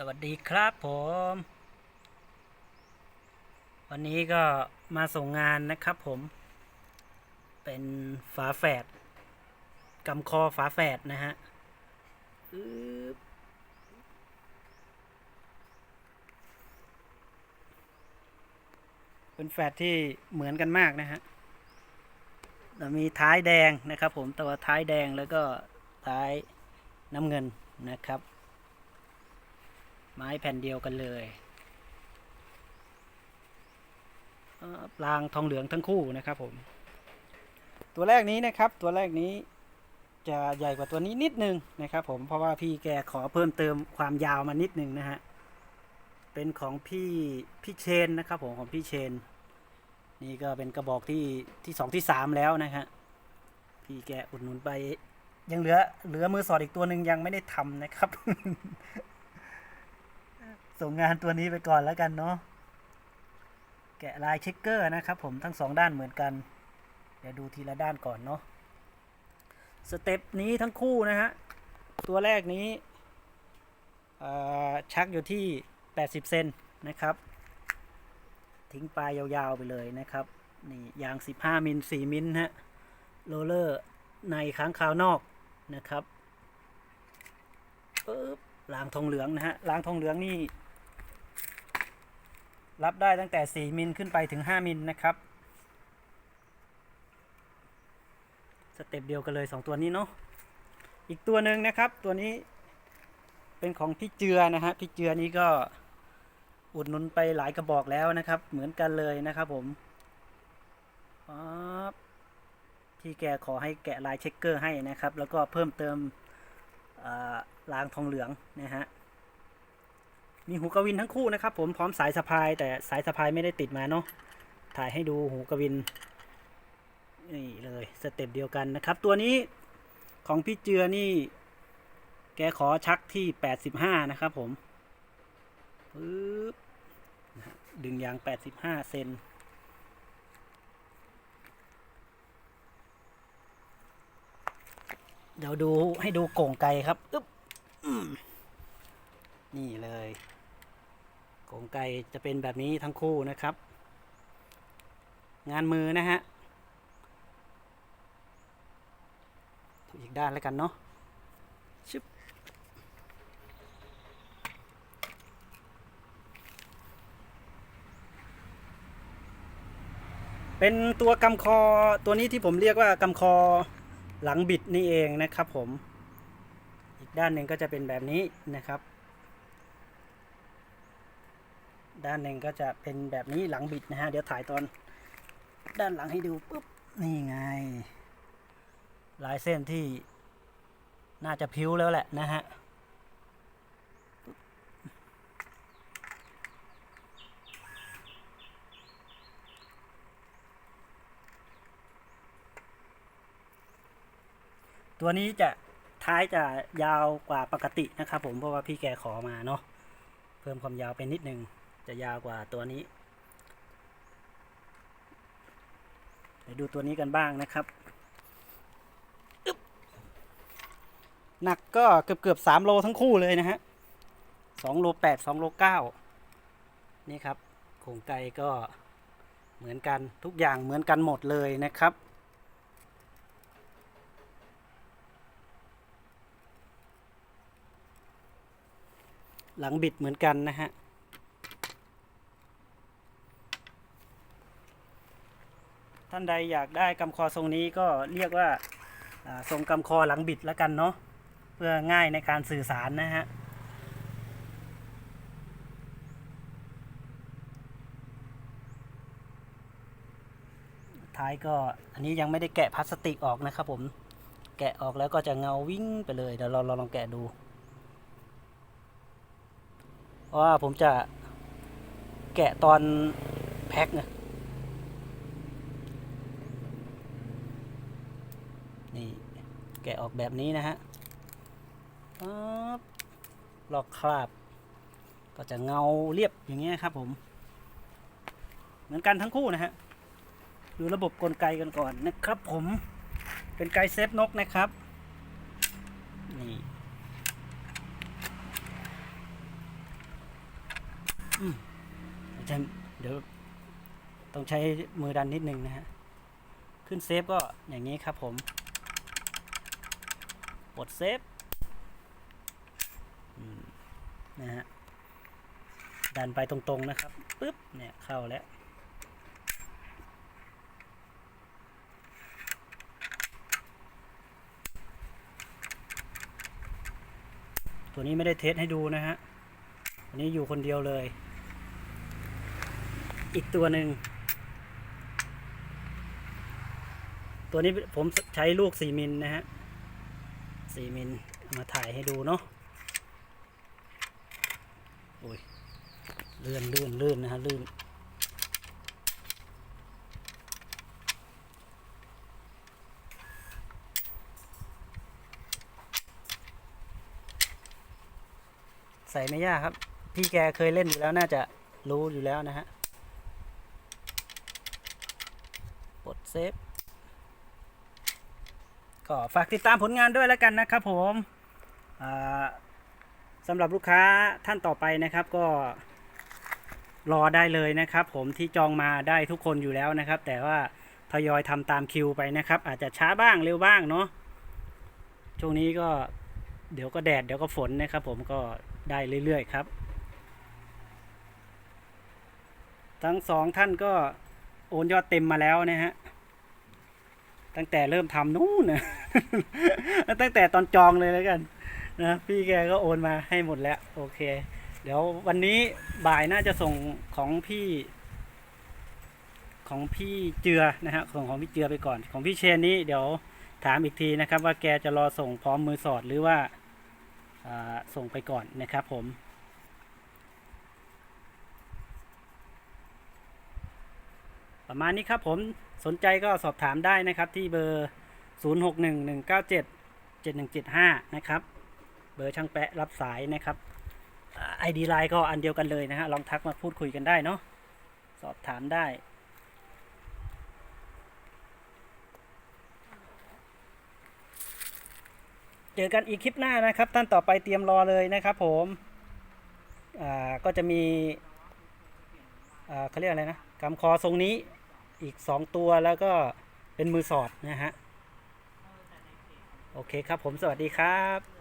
สวัสดีครับผม วันนี้ก็มาส่งงานนะครับผม เป็นฝาแฝดกำคอฝาแฝดนะฮะเป็นแฝดที่เหมือนกันมากนะฮะเรามีท้ายแดงนะครับผมตัวท้ายแดงแล้วก็ท้ายน้ำเงินนะครับ ไม้แผ่นเดียวกันเลยลางทองเหลืองทั้งคู่นะครับผม ตัวแรกนี้นะครับตัวแรกนี้จะใหญ่กว่าตัวนี้นิดนึงนะครับผมเพราะว่าพี่แกขอเพิ่มเติมความยาวมานิดนึงนะฮะเป็นของพี่พี่เชนนะครับผมของพี่เชน นี่ก็เป็นกระบอกที่ที่สองที่สามแล้วนะฮะพี่แกอุดหนุนไป ยังเหลือเหลือมือสอดอีกตัวหนึ่งยังไม่ได้ทำนะครับ ส่งงานตัวนี้ไปก่อนแล้วกันเนาะแกะลายเช็คเกอร์นะครับผมทั้งสองด้านเหมือนกัน เดี๋ยวดูทีละด้านก่อนเนาะสเต็ปนี้ทั้งคู่นะฮะ ตัวแรกนี้ชักอยู่ที่ 80 เซนนะครับ ทิ้งปลายยาวๆไปเลยนะครับ นี่ยาง 15 มิล 4 มิลฮะโรเลอร์ในค้างคาวนอกนะครับปึ๊บรางทองเหลืองนะฮะรางทองเหลืองนี่ รับได้ตั้งแต่ 4 มิลขึ้นไปถึง 5 มิลนะครับ สเต็ปเดียวกันเลย 2 ตัวนี้เนาะ อีกตัวหนึ่งนะครับ ตัวนี้เป็นของพี่เจือนะฮะ พี่เจือนี้ก็อุดหนุนไปหลายกระบอกแล้วนะครับ เหมือนกันเลยนะครับผมป๊บพี่แกขอให้แกะลายเช็คเกอร์ให้นะครับ แล้วก็เพิ่มเติมอ่ารางทองเหลืองนะฮะ มีหูกระวินทั้งคู่นะครับ ผมพร้อมสายสะพาย แต่สายสะพายไม่ได้ติดมาเนาะถ่ายให้ดูหูกระวินนี่เลยสเต็ปเดียวกันนะครับ ตัวนี้ของพี่เจือนี่ แกขอชักที่ 85 นะครับผมปึ๊บดึงยาง 85 เซนเดี๋ยวดูให้ดูโก่งไก่ครับ อึ๊บนี่เลย กงไก่จะเป็นแบบนี้ทั้งคู่นะครับ งานมือนะฮะถูอีกด้านแล้วกันเนาะชึบเป็นตัวกำคอตัวนี้ที่ผมเรียกว่ากำคอหลังบิดนี่เองนะครับผม อีกด้านหนึ่งก็จะเป็นแบบนี้นะครับ ด้านหนึ่งก็จะเป็นแบบนี้หลังบิดนะฮะ เดี๋ยวถ่ายตอนด้านหลังให้ดูปุ๊บ นี่ไง ลายเส้นที่น่าจะพิ้วแล้วแหละนะฮะตัวนี้จะท้ายจะยาวกว่าปกตินะครับผมเพราะว่าพี่แกขอมาเนาะเพิ่มความยาวไปนิดนึง จะยาวกว่าตัวนี้เดี๋ยวดูตัวนี้กันบ้างนะครับหนักก็เกือบเกือบสามโลทั้งคู่เลยนะฮะสองโลแปดสองโลเก้านี่ครับโครงไกก็เหมือนกันทุกอย่างเหมือนกันหมดเลยนะครับ หลังบิดเหมือนกันนะฮะ ท่านใดอยากได้กำคอทรงนี้ก็เรียกว่าทรงกำคอหลังบิดแล้วกันเนาะเพื่อง่ายในการสื่อสารนะฮะท้ายก็อันนี้ยังไม่ได้แกะพลาสติกออกนะครับผมแกะออกแล้วก็จะเงาวิ่งไปเลยเดี๋ยวเราลองแกะดูว่าผมจะแกะตอนแพ็คนะ นี่แกะออกแบบนี้นะฮะปั๊บลอกคราบ ก็จะเงาเรียบอย่างเงี้ยครับผม เหมือนกันทั้งคู่นะฮะ ดูระบบกลไกกันก่อนนะครับผม เป็นไกเซฟนกนะครับ นี่เดี๋ยวเดี๋ยวต้องใช้มือดันนิดนึงนะฮะ ขึ้นเซฟก็อย่างนี้ครับผม กดเซฟนะฮะดันไปตรงๆนะครับปึ๊บเนี่ยเข้าแล้วตัวนี้ไม่ได้เทสให้ดูนะฮะอันนี้อยู่คนเดียวเลย อีกตัวหนึ่ง ตัวนี้ผมใช้ลูก 4 มิลนะฮะ 4มิลเอามาถ่ายให้ดูเนาะโอ้ยเลื่อนเลื่อนเลื่อนนะฮะลื่นใส่ไม่ยากครับ พี่แกเคยเล่นอยู่แล้วน่าจะรู้อยู่แล้วนะฮะกดเซฟ ก็ฝากติดตามผลงานด้วยแล้วกันนะครับผมสำหรับลูกค้าท่านต่อไปนะครับก็รอได้เลยนะครับ ผมที่จองมาได้ทุกคนอยู่แล้วนะครับ แต่ว่าทยอยทำตามคิวไปนะครับ อาจจะช้าบ้างเร็วบ้างเนาะช่วงนี้ก็เดี๋ยวก็แดดเดี๋ยวก็ฝนนะครับ ผมก็ได้เรื่อยๆครับ ทั้งสองท่านก็โอนยอดเต็มมาแล้วนะฮะ ตั้งแต่เริ่มทำนู่นนะตั้งแต่ตอนจองเลยแล้วกันนะพี่แกก็โอนมาให้หมดแล้ว โอเค เดี๋ยววันนี้บ่ายน่าจะส่งของพี่ ของพี่เจือนะฮะของของพี่เจือไปก่อน ของพี่เชนนี้เดี๋ยวถามอีกทีนะครับ ว่าแกจะรอส่งพร้อมมือสอดหรือว่าอ่าส่งไปก่อนนะครับผม ประมาณนี้ครับผมสนใจก็สอบถามได้นะครับที่เบอร์ 0611977175 นะครับ เบอร์ช่างแปะรับสายนะครับไอดีไลน์ก็อันเดียวกันเลยนะฮะลองทักมาพูดคุยกันได้เนาะสอบถามได้เจอกันอีกคลิปหน้านะครับท่านต่อไปเตรียมรอเลยนะครับผมก็จะมีเขาเรียกอะไรนะกำคอทรงนี้ อีก 2 ตัวแล้วก็เป็นมือสอดนะฮะ โอเคครับผมสวัสดีครับ